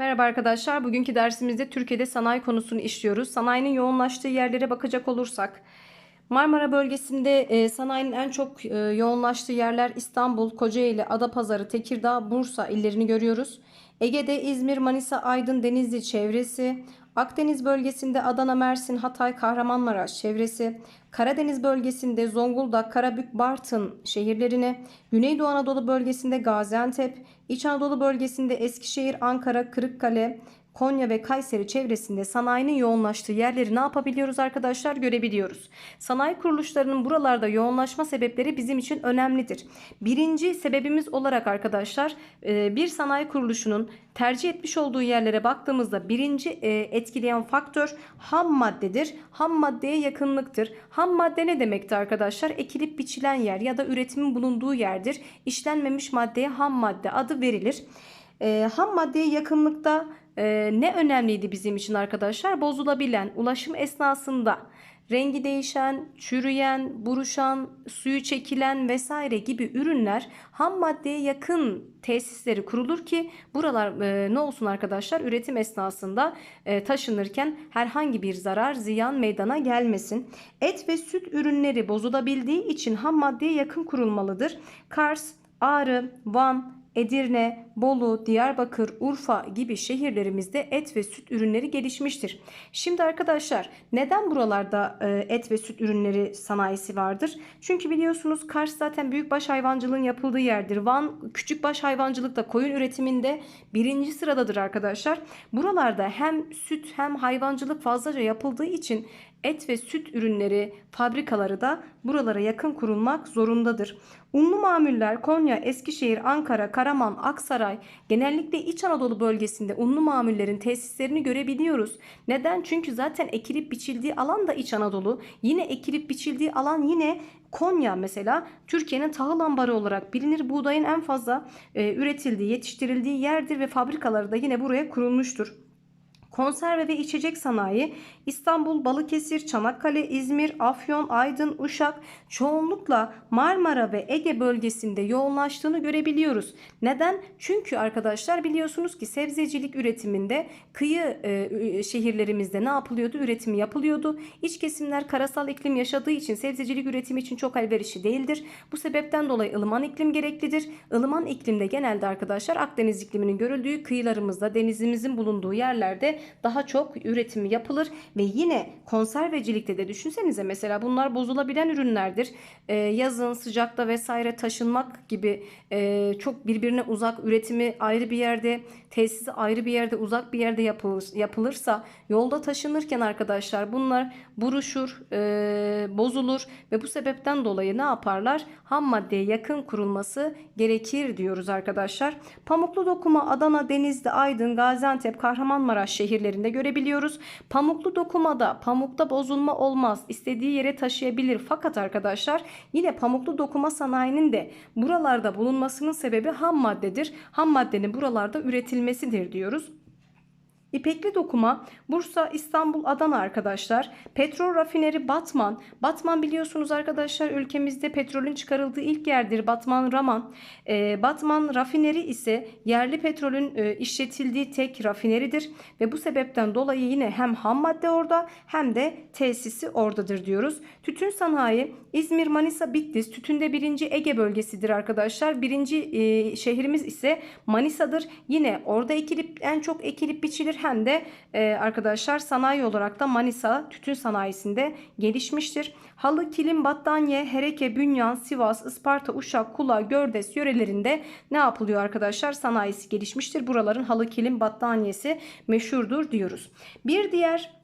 Merhaba arkadaşlar. Bugünkü dersimizde Türkiye'de sanayi konusunu işliyoruz. Sanayinin yoğunlaştığı yerlere bakacak olursak Marmara bölgesinde e, sanayinin en çok e, yoğunlaştığı yerler İstanbul, Kocaeli, Adapazarı, Tekirdağ, Bursa illerini görüyoruz. Ege'de İzmir, Manisa, Aydın, Denizli çevresi, Akdeniz bölgesinde Adana, Mersin, Hatay, Kahramanmaraş çevresi, Karadeniz bölgesinde Zonguldak, Karabük, Bartın şehirlerini, Güneydoğu Anadolu bölgesinde Gaziantep, İç Anadolu bölgesinde Eskişehir, Ankara, Kırıkkale, Konya ve Kayseri çevresinde sanayinin yoğunlaştığı yerleri ne yapabiliyoruz arkadaşlar görebiliyoruz. Sanayi kuruluşlarının buralarda yoğunlaşma sebepleri bizim için önemlidir. Birinci sebebimiz olarak arkadaşlar e, bir sanayi kuruluşunun tercih etmiş olduğu yerlere baktığımızda birinci e, etkileyen faktör ham maddedir. Ham maddeye yakınlıktır. Ham madde ne demekti arkadaşlar? Ekilip biçilen yer ya da üretimin bulunduğu yerdir. İşlenmemiş maddeye ham madde adı verilir. E, ham maddeye yakınlıkta e, ne önemliydi bizim için arkadaşlar? Bozulabilen, ulaşım esnasında rengi değişen, çürüyen, buruşan, suyu çekilen vesaire gibi ürünler ham maddeye yakın tesisleri kurulur ki buralar e, ne olsun arkadaşlar üretim esnasında e, taşınırken herhangi bir zarar, ziyan meydana gelmesin. Et ve süt ürünleri bozulabildiği için ham maddeye yakın kurulmalıdır. Kars, Ağrı, Van, Edirne, Bolu, Diyarbakır, Urfa gibi şehirlerimizde et ve süt ürünleri gelişmiştir. Şimdi arkadaşlar neden buralarda e, et ve süt ürünleri sanayisi vardır? Çünkü biliyorsunuz Kars zaten büyükbaş hayvancılığın yapıldığı yerdir. Van küçükbaş hayvancılıkta koyun üretiminde birinci sıradadır arkadaşlar. Buralarda hem süt hem hayvancılık fazlaca yapıldığı için et ve süt ürünleri fabrikaları da buralara yakın kurulmak zorundadır. Unlu mamuller Konya, Eskişehir, Ankara, Karaman, Aksaray genellikle İç Anadolu bölgesinde unlu mamullerin tesislerini görebiliyoruz. Neden? Çünkü zaten ekilip biçildiği alan da İç Anadolu. Yine ekilip biçildiği alan yine Konya mesela Türkiye'nin tahıl ambarı olarak bilinir. Buğdayın en fazla e, üretildiği, yetiştirildiği yerdir ve fabrikaları da yine buraya kurulmuştur. Konserve ve içecek sanayi İstanbul, Balıkesir, Çanakkale, İzmir, Afyon, Aydın, Uşak çoğunlukla Marmara ve Ege bölgesinde yoğunlaştığını görebiliyoruz. Neden? Çünkü arkadaşlar biliyorsunuz ki sebzecilik üretiminde kıyı e, şehirlerimizde ne yapılıyordu? Üretimi yapılıyordu. İç kesimler karasal iklim yaşadığı için sebzecilik üretimi için çok elverişli değildir. Bu sebepten dolayı ılıman iklim gereklidir. Ilıman iklimde genelde arkadaşlar Akdeniz ikliminin görüldüğü kıyılarımızda denizimizin bulunduğu yerlerde daha çok üretimi yapılır ve yine konservecilikte de düşünsenize mesela bunlar bozulabilen ürünlerdir. Ee, yazın sıcakta vesaire taşınmak gibi e, çok birbirine uzak üretimi ayrı bir yerde tesisi ayrı bir yerde uzak bir yerde yapılır, yapılırsa yolda taşınırken arkadaşlar bunlar buruşur, e, bozulur ve bu sebepten dolayı ne yaparlar? Ham maddeye yakın kurulması gerekir diyoruz arkadaşlar. Pamuklu dokuma Adana, Denizli, Aydın, Gaziantep, Kahramanmaraş şehirlerinde görebiliyoruz. Pamuklu dokumada pamukta bozulma olmaz. İstediği yere taşıyabilir. Fakat arkadaşlar yine pamuklu dokuma sanayinin de buralarda bulunmasının sebebi ham maddedir. Ham maddenin buralarda üretilmesidir diyoruz. İpekli dokuma Bursa, İstanbul, Adana arkadaşlar. Petrol rafineri Batman. Batman biliyorsunuz arkadaşlar ülkemizde petrolün çıkarıldığı ilk yerdir. Batman Raman. Ee, Batman rafineri ise yerli petrolün e, işletildiği tek rafineridir. Ve bu sebepten dolayı yine hem ham madde orada hem de tesisi oradadır diyoruz. Tütün sanayi İzmir, Manisa, Bitlis. Tütünde birinci Ege bölgesidir arkadaşlar. Birinci e, şehrimiz ise Manisa'dır. Yine orada ekilip en çok ekilip biçilir hem de e, arkadaşlar sanayi olarak da Manisa tütün sanayisinde gelişmiştir. Halı, kilim, battaniye, hereke, bünyan, Sivas, Isparta, Uşak, Kula, Gördes yörelerinde ne yapılıyor arkadaşlar? Sanayisi gelişmiştir. Buraların halı, kilim, battaniyesi meşhurdur diyoruz. Bir diğer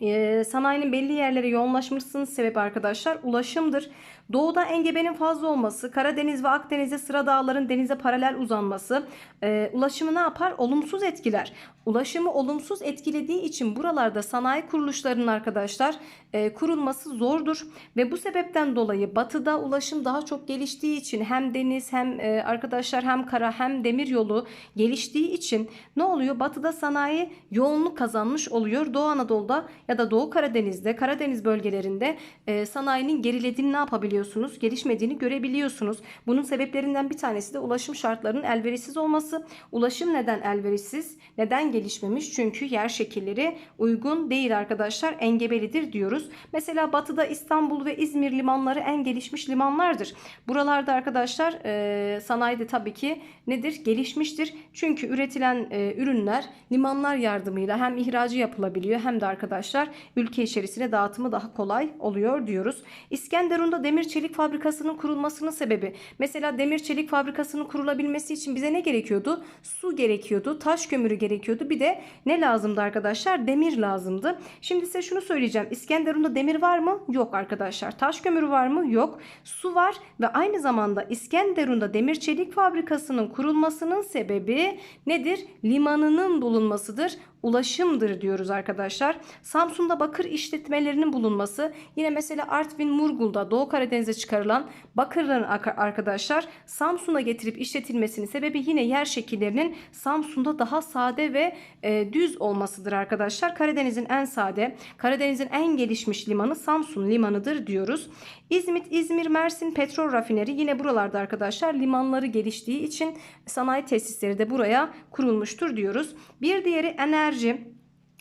e, sanayinin belli yerlere yoğunlaşmasının sebebi arkadaşlar ulaşımdır. Doğuda engebenin fazla olması, Karadeniz ve Akdeniz'de sıra dağların denize paralel uzanması e, ulaşımı ne yapar? Olumsuz etkiler. Ulaşımı olumsuz etkilediği için buralarda sanayi kuruluşlarının arkadaşlar e, kurulması zordur ve bu sebepten dolayı batıda ulaşım daha çok geliştiği için hem deniz hem e, arkadaşlar hem kara hem demir yolu geliştiği için ne oluyor? Batıda sanayi yoğunluk kazanmış oluyor. Doğu Anadolu'da ya da Doğu Karadeniz'de, Karadeniz bölgelerinde e, sanayinin gerilediğini ne yapabiliyor? yapabiliyorsunuz? Gelişmediğini görebiliyorsunuz. Bunun sebeplerinden bir tanesi de ulaşım şartlarının elverişsiz olması. Ulaşım neden elverişsiz? Neden gelişmemiş? Çünkü yer şekilleri uygun değil arkadaşlar. Engebelidir diyoruz. Mesela batıda İstanbul ve İzmir limanları en gelişmiş limanlardır. Buralarda arkadaşlar e, sanayide tabii ki nedir? Gelişmiştir. Çünkü üretilen e, ürünler limanlar yardımıyla hem ihracı yapılabiliyor hem de arkadaşlar ülke içerisine dağıtımı daha kolay oluyor diyoruz. İskenderun'da demir çelik fabrikasının kurulmasının sebebi mesela demir çelik fabrikasının kurulabilmesi için bize ne gerekiyordu? Su gerekiyordu, taş kömürü gerekiyordu. Bir de ne lazımdı arkadaşlar? Demir lazımdı. Şimdi size şunu söyleyeceğim. İskenderun'da demir var mı? Yok arkadaşlar. Taş kömürü var mı? Yok. Su var ve aynı zamanda İskenderun'da demir çelik fabrikasının kurulmasının sebebi nedir? Limanının bulunmasıdır ulaşımdır diyoruz arkadaşlar. Samsun'da bakır işletmelerinin bulunması yine mesela Artvin Murgul'da Doğu Karadeniz'e çıkarılan bakırların arkadaşlar Samsun'a getirip işletilmesinin sebebi yine yer şekillerinin Samsun'da daha sade ve e, düz olmasıdır arkadaşlar. Karadeniz'in en sade, Karadeniz'in en gelişmiş limanı Samsun limanıdır diyoruz. İzmit, İzmir, Mersin petrol rafineri yine buralarda arkadaşlar limanları geliştiği için sanayi tesisleri de buraya kurulmuştur diyoruz. Bir diğeri enerji hoje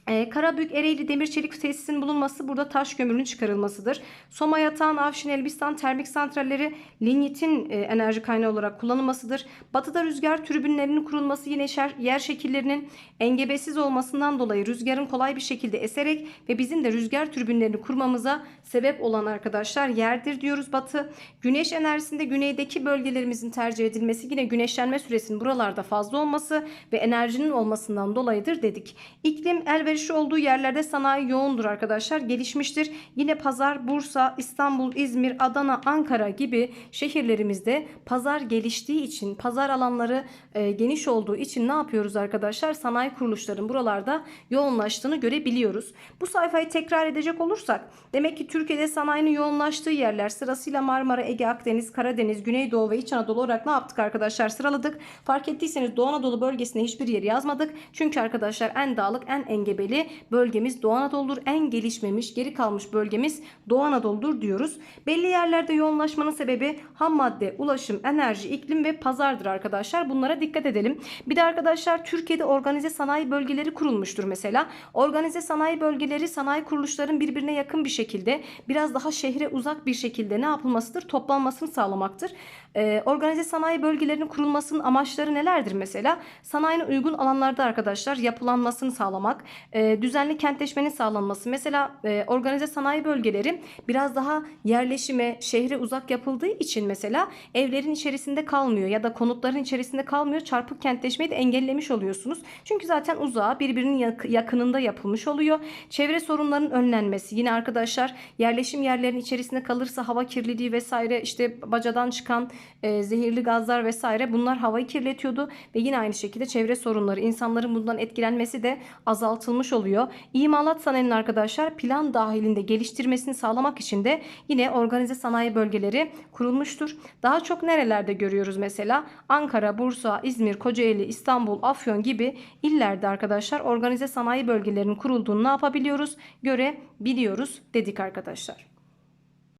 ee, Karabük Ereğli Demir Çelik Tesisinin bulunması burada taş kömürünün çıkarılmasıdır. Soma Yatağan, Afşin, Elbistan termik santralleri lignitin e, enerji kaynağı olarak kullanılmasıdır. Batıda rüzgar türbinlerinin kurulması yine şer, yer şekillerinin engebesiz olmasından dolayı rüzgarın kolay bir şekilde eserek ve bizim de rüzgar türbinlerini kurmamıza sebep olan arkadaşlar yerdir diyoruz Batı. Güneş enerjisinde güneydeki bölgelerimizin tercih edilmesi yine güneşlenme süresinin buralarda fazla olması ve enerjinin olmasından dolayıdır dedik. İklim el ve alışverişi olduğu yerlerde sanayi yoğundur arkadaşlar. Gelişmiştir. Yine pazar, Bursa, İstanbul, İzmir, Adana, Ankara gibi şehirlerimizde pazar geliştiği için, pazar alanları e, geniş olduğu için ne yapıyoruz arkadaşlar? Sanayi kuruluşların buralarda yoğunlaştığını görebiliyoruz. Bu sayfayı tekrar edecek olursak demek ki Türkiye'de sanayinin yoğunlaştığı yerler sırasıyla Marmara, Ege, Akdeniz, Karadeniz, Güneydoğu ve İç Anadolu olarak ne yaptık arkadaşlar? Sıraladık. Fark ettiyseniz Doğu Anadolu bölgesine hiçbir yeri yazmadık. Çünkü arkadaşlar en dağlık, en engebeli engebeli bölgemiz Doğu Anadolu'dur. En gelişmemiş, geri kalmış bölgemiz Doğu Anadolu'dur diyoruz. Belli yerlerde yoğunlaşmanın sebebi ham madde, ulaşım, enerji, iklim ve pazardır arkadaşlar. Bunlara dikkat edelim. Bir de arkadaşlar Türkiye'de organize sanayi bölgeleri kurulmuştur mesela. Organize sanayi bölgeleri sanayi kuruluşların birbirine yakın bir şekilde biraz daha şehre uzak bir şekilde ne yapılmasıdır? Toplanmasını sağlamaktır. Ee, organize sanayi bölgelerinin kurulmasının amaçları nelerdir mesela? Sanayinin uygun alanlarda arkadaşlar yapılanmasını sağlamak, e, düzenli kentleşmenin sağlanması. Mesela e, organize sanayi bölgeleri biraz daha yerleşime, şehre uzak yapıldığı için mesela evlerin içerisinde kalmıyor ya da konutların içerisinde kalmıyor. Çarpık kentleşmeyi de engellemiş oluyorsunuz. Çünkü zaten uzağa birbirinin yakınında yapılmış oluyor. Çevre sorunlarının önlenmesi. Yine arkadaşlar yerleşim yerlerinin içerisinde kalırsa hava kirliliği vesaire işte bacadan çıkan e, zehirli gazlar vesaire bunlar havayı kirletiyordu ve yine aynı şekilde çevre sorunları insanların bundan etkilenmesi de azaltılmış olmuş oluyor. İmalat sanayinin arkadaşlar plan dahilinde geliştirmesini sağlamak için de yine organize sanayi bölgeleri kurulmuştur. Daha çok nerelerde görüyoruz mesela? Ankara, Bursa, İzmir, Kocaeli, İstanbul, Afyon gibi illerde arkadaşlar organize sanayi bölgelerinin kurulduğunu ne yapabiliyoruz? Görebiliyoruz dedik arkadaşlar.